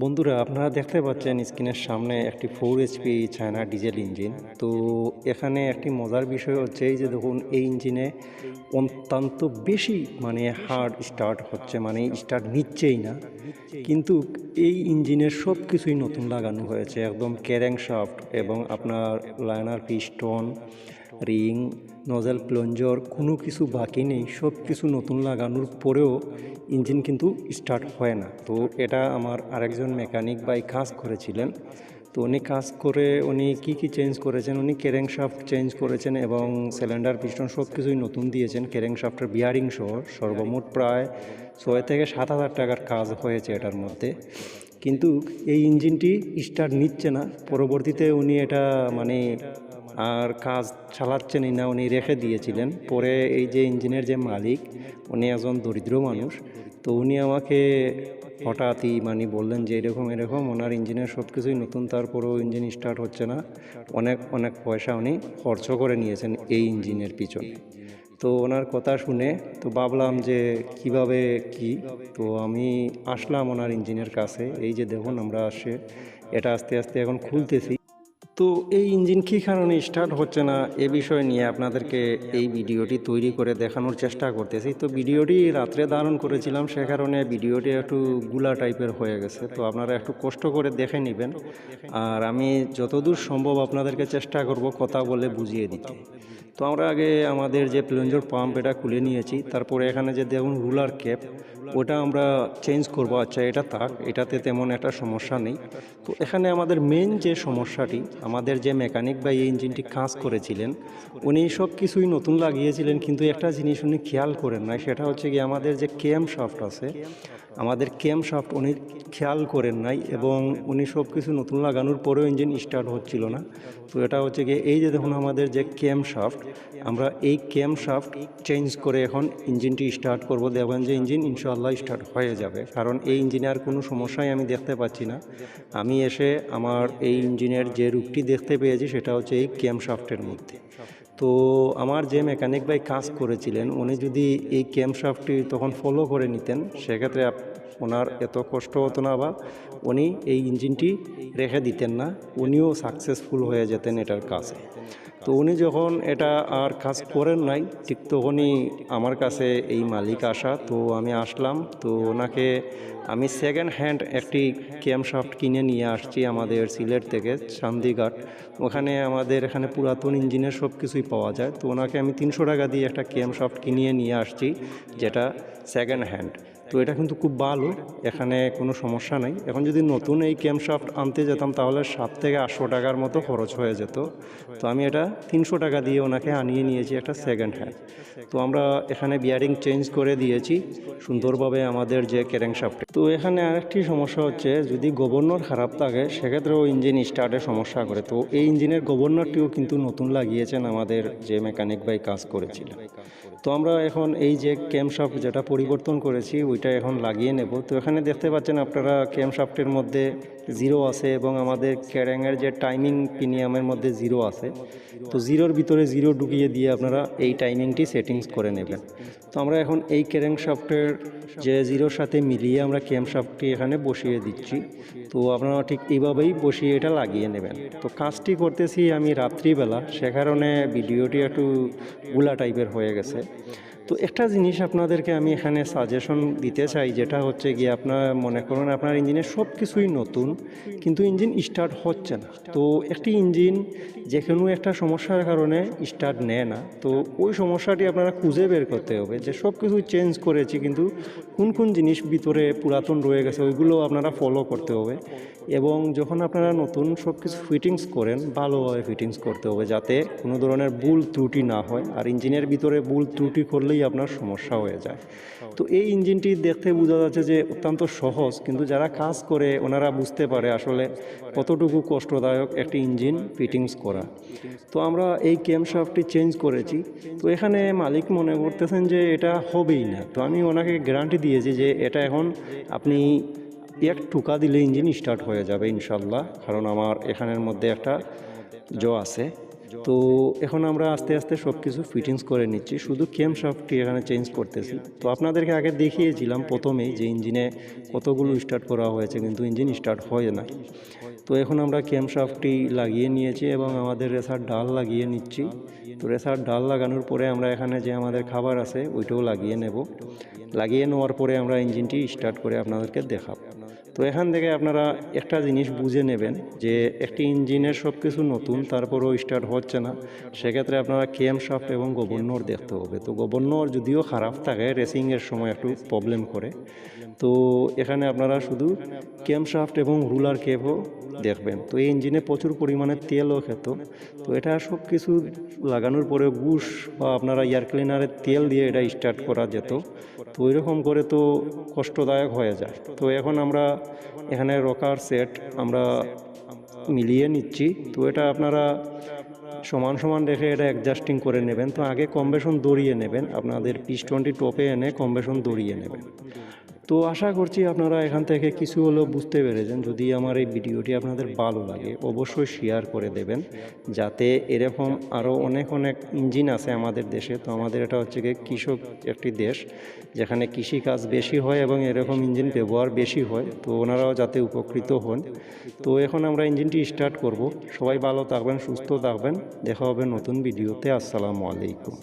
বন্ধুরা, আপনারা দেখতে পাচ্ছেন স্ক্রিনের সামনে একটি four HP China diesel engine. তো এখানে একটি মজার বিষয় হচ্ছে এই যে দেখুন, এই ইঞ্জিনে অত্যন্ত বেশি মানে হার্ড স্টার্ট হচ্ছে মানে স্টার্ট নিচ্ছেই না। কিন্তু এই ইঞ্জিনের সব কিছুই নতুন লাগানো হয়েছে, একদম ক্যারেং শাফট এবং আপনার liner piston ring nozzle plunger কোনো কিছু বাকি নেই, সব কিছু নতুন লাগানোর পরেও ইঞ্জিন কিন্তু স্টার্ট হয় না। তো এটা আমার আরেকজন মেকানিক বাই কাজ করেছিলেন। তো উনি কাজ করে, উনি কি কি চেঞ্জ করেছেন? উনি কেরেং শাফট চেঞ্জ করেছেন এবং সিলিন্ডার, পিস্টন সব কিছুই নতুন দিয়েছেন। কেরেং শাফটের বিয়ারিং সহ সর্বমোট প্রায় ছয় থেকে সাত হাজার টাকার কাজ হয়েছে এটার মধ্যে। কিন্তু এই ইঞ্জিনটি স্টার্ট নিচ্ছে না। পরবর্তীতে উনি এটা মানে আর কাজ চালাচ্ছেনই না, উনি রেখে দিয়েছিলেন। পরে এই যে ইঞ্জিনের যে মালিক, উনি একজন দরিদ্র মানুষ, তো উনি আমাকে হঠাৎই মানে বললেন যে এরকম এরকম, ওনার ইঞ্জিনের সব কিছুই নতুন, তারপরেও ইঞ্জিন স্টার্ট হচ্ছে না। অনেক অনেক পয়সা উনি খরচ করে নিয়েছেন এই ইঞ্জিনের পিছনে। তো ওনার কথা শুনে, তো ভাবলাম যে কীভাবে কি? তো আমি আসলাম ওনার ইঞ্জিনের কাছে। এই যে দেখুন, আমরা আসে, এটা আস্তে আস্তে এখন খুলতেছি। তো এই ইঞ্জিন কী কারণে স্টার্ট হচ্ছে না? এ বিষয় নিয়ে আপনাদেরকে এই ভিডিওটি তৈরি করে দেখানোর চেষ্টা করতেছি। তো ভিডিওটি রাত্রে ধারণ করেছিলাম, সে কারণে ভিডিওটি একটু গুলা টাইপের হয়ে গেছে। তো আপনারা একটু কষ্ট করে দেখে নেবেন। আর আমি যতদূর সম্ভব আপনাদেরকে চেষ্টা করব কথা বলে বুঝিয়ে দিতে। তো আমরা আগে আমাদের যে প্লেঞ্জর পাম্প এটা খুলে নিয়েছি, তারপরে এখানে যে দেখুন রুলার ক্যাপ, ওটা আমরা চেঞ্জ করব। আচ্ছা এটা থাক, এটাতে তেমন একটা সমস্যা নেই। তো এখানে আমাদের মেন যে সমস্যাটি, আমাদের যে মেকানিক বা এই ইঞ্জিনটি কাজ করেছিলেন, উনি সব কিছুই নতুন লাগিয়েছিলেন, কিন্তু একটা জিনিস উনি খেয়াল করেন নাই, সেটা হচ্ছে কি আমাদের যে কেএম শাফট আছে, আমাদের কেএম শাফট উনি খেয়াল করেন নাই এবং উনি সব কিছু নতুন লাগানোর পরেও ইঞ্জিন স্টার্ট হচ্ছিল না। তো এটা হচ্ছে গিয়ে এই যে দেখুন আমাদের যে কেএম শাফট আমরা এই কেএম শাফট চেঞ্জ করে এখন ইঞ্জিনটি স্টার্ট করব। দেখবেন যে ইঞ্জিন ইনশাআল্লাহ স্টার্ট হয়ে যাবে। কারণ এই ইঞ্জিনে আর কোনো সমস্যাই আমি দেখতে পাচ্ছি না। আমি এসে আমার এই ইঞ্জিনের যে রূপটি দেখতে পেয়েছি, সেটা হচ্ছে এই কেএম শাফটের মধ্যে। তো আমার যে মেকানিক ভাই কাজ করেছিলেন, উনি যদি এই ক্যাম্প শাফটটি তখন ফলো করে নিতেন, সেক্ষেত্রে ওনার এত কষ্ট হতো না বা উনি এই ইঞ্জিনটি রেখে দিতেন না, উনিও সাকসেসফুল হয়ে যেতেন এটার কাছে। তো উনি যখন এটা আর কাজ করেন নাই, ঠিক তখনই আমার কাছে এই মালিক আসা, তো আমি আসলাম, তো ওনাকে আমি সেকেন্ড হ্যান্ড একটি ক্যাম্পশাফট কিনে নিয়ে আসছি আমাদের সিলেট থেকে চান্দিঘাট। ওখানে আমাদের এখানে পুরাতন ইঞ্জিনের সব কিছুই পাওয়া যায়। তো ওনাকে আমি তিনশো টাকা দিয়ে একটা ক্যাম্পশাফট কিনিয়ে নিয়ে আসছি, যেটা সেকেন্ড হ্যান্ড তো এটা কিন্তু খুব ভালো, এখানে কোনো সমস্যা নাই। এখন যদি নতুন এই ক্যাম্পশাফট আনতে যেতাম তাহলে সাত থেকে আটশো টাকার মতো খরচ হয়ে যেত। তো আমি এটা তিনশো টাকা দিয়ে ওনাকে আনিয়ে নিয়েছি একটা সেকেন্ড হ্যান্ড তো আমরা এখানে বিয়ারিং চেঞ্জ করে দিয়েছি, সুন্দরভাবে আমাদের যে ক্যারেংশাফট। তো এখানে আরেকটি সমস্যা হচ্ছে, যদি গভর্নর খারাপ থাকে, সেক্ষেত্রেও ইঞ্জিন স্টার্টে সমস্যা করে। তো এই ইঞ্জিনের গভর্নরটিও কিন্তু নতুন লাগিয়েছেন আমাদের যে মেকানিক ভাই কাজ করেছিলেন তো আমরা এখন এই যে ক্যাম্পশাফট যেটা পরিবর্তন করেছি, ওইটা এখন লাগিয়ে নেব। তো এখানে দেখতে পাচ্ছেন আপনারা ক্যাম্পশাফটের মধ্যে জিরো আছে এবং আমাদের ক্যারেঙের যে টাইমিং প্রিমিয়ামের মধ্যে জিরো আছে। তো জিরোর ভিতরে জিরো ঢুকিয়ে দিয়ে আপনারা এই টাইমিংটি সেটিংস করে নেবেন। তো আমরা এখন এই ক্যারেং শাফটের যে জিরোর সাথে মিলিয়ে আমরা ক্যাম্প শাফটটি এখানে বসিয়ে দিচ্ছি। তো আপনারা ঠিক এইভাবেই বসিয়ে এটা লাগিয়ে নেবেন। তো কাজটি করতেছি আমি রাত্রিবেলা, সে কারণে ভিডিওটি একটু গুলা টাইপের হয়ে গেছে। তো একটা জিনিস আপনাদেরকে আমি এখানে সাজেশন দিতে চাই, যেটা হচ্ছে গিয়ে আপনার মনে করুন আপনার ইঞ্জিনের সব কিছুই নতুন, কিন্তু ইঞ্জিন স্টার্ট হচ্ছে না। তো একটি ইঞ্জিন যে কোনো একটা সমস্যার কারণে স্টার্ট নেয় না। তো ওই সমস্যাটি আপনারা খুঁজে বের করতে হবে যে সব কিছু চেঞ্জ করেছি কিন্তু কোন কোন জিনিস ভিতরে পুরাতন রয়ে গেছে ওইগুলো আপনারা ফলো করতে হবে এবং যখন আপনারা নতুন সব কিছু ফিটিংস করেন ভালোভাবে ফিটিংস করতে হবে যাতে কোনো ধরনের ভুল ত্রুটি না হয় আর ইঞ্জিনের ভিতরে ভুল ত্রুটি করলেই আপনার সমস্যা হয়ে যায়। তো এই ইঞ্জিনটি দেখতে বোঝা যাচ্ছে যে অত্যন্ত সহজ কিন্তু যারা কাজ করে ওনারা বুঝতে পারে আসলে কতটুকু কষ্টদায়ক একটি ইঞ্জিন ফিটিংস করা। তো আমরা এই ক্যাম্পশাফটটি চেঞ্জ করেছি। তো এখানে মালিক মনে করতেছেন যে এটা হবেই না। তো আমি ওনাকে গ্যারান্টি দিয়েছি যে এটা এখন আপনি এক টুকা দিলে ইঞ্জিন স্টার্ট হয়ে যাবে ইনশাল্লাহ কারণ আমার এখানের মধ্যে একটা জ আছে। তো এখন আমরা আস্তে আস্তে সব কিছু ফিটিংস করে নিচ্ছি, শুধু কেম শাফটটি এখানে চেঞ্জ করতেছি। তো আপনাদেরকে আগে দেখিয়েছিলাম প্রথমেই যে ইঞ্জিনে কতগুলো স্টার্ট করা হয়েছে, কিন্তু ইঞ্জিন স্টার্ট হয় না তো এখন আমরা কেম শাফটটি লাগিয়ে নিয়েছি এবং আমাদের রেসার ডাল লাগিয়ে নিচ্ছি। তো রেসার ডাল লাগানোর পরে আমরা এখানে যে আমাদের খাবার আছে, ওইটাও লাগিয়ে নেব। লাগিয়ে নেওয়ার পরে আমরা ইঞ্জিনটি স্টার্ট করে আপনাদেরকে দেখাবো। তো এখান থেকে আপনারা একটা জিনিস বুঝে নেবেন যে একটি ইঞ্জিনের সব কিছু নতুন, তারপরও স্টার্ট হচ্ছে না। সেক্ষেত্রে আপনারা কেম শাফট এবং গভর্নর দেখতে হবে। তো গভর্নর যদিও খারাপ থাকে রেসিংয়ের সময় একটু প্রবলেম করে। তো এখানে আপনারা শুধু কেম শাফট এবং রুলার কেবও দেখবেন। তো এই ইঞ্জিনে প্রচুর পরিমাণে তেলও খেত। তো এটা সব কিছু লাগানোর পরে বুশ বা আপনারা এয়ার ক্লিনারের তেল দিয়ে এটা স্টার্ট করা যেত। তো ওইরকম করে তো কষ্টদায়ক হয়ে যায়। তো এখন আমরা এখানে রকার সেট আমরা মিলিয়ে নিচ্ছি। তো এটা আপনারা সমান সমান রেখে এটা অ্যাডজাস্টিং করে নেবেন। তো আগে কম্বেশন দড়িয়ে নেবেন। আপনাদের পিস্টনটি টপে এনে কম্বেশন দড়িয়ে নেবেন। তো আশা করছি আপনারা এখান থেকে কিছু হলেও বুঝতে পেরেছেন। যদি আমার এই ভিডিওটি আপনাদের ভালো লাগে, অবশ্যই শেয়ার করে দেবেন। যাতে এরকম আরও অনেক অনেক ইঞ্জিন আছে আমাদের দেশে। তো আমাদের এটা হচ্ছে গিয়ে কৃষক একটি দেশ, যেখানে কৃষিকাজ বেশি হয় এবং এরকম ইঞ্জিন ব্যবহার বেশি হয়। তো ওনারাও যাতে উপকৃত হন। তো এখন আমরা ইঞ্জিনটি স্টার্ট করব। সবাই ভালো থাকবেন, সুস্থ থাকবেন। দেখা হবে নতুন ভিডিওতে। আসসালামু আলাইকুম।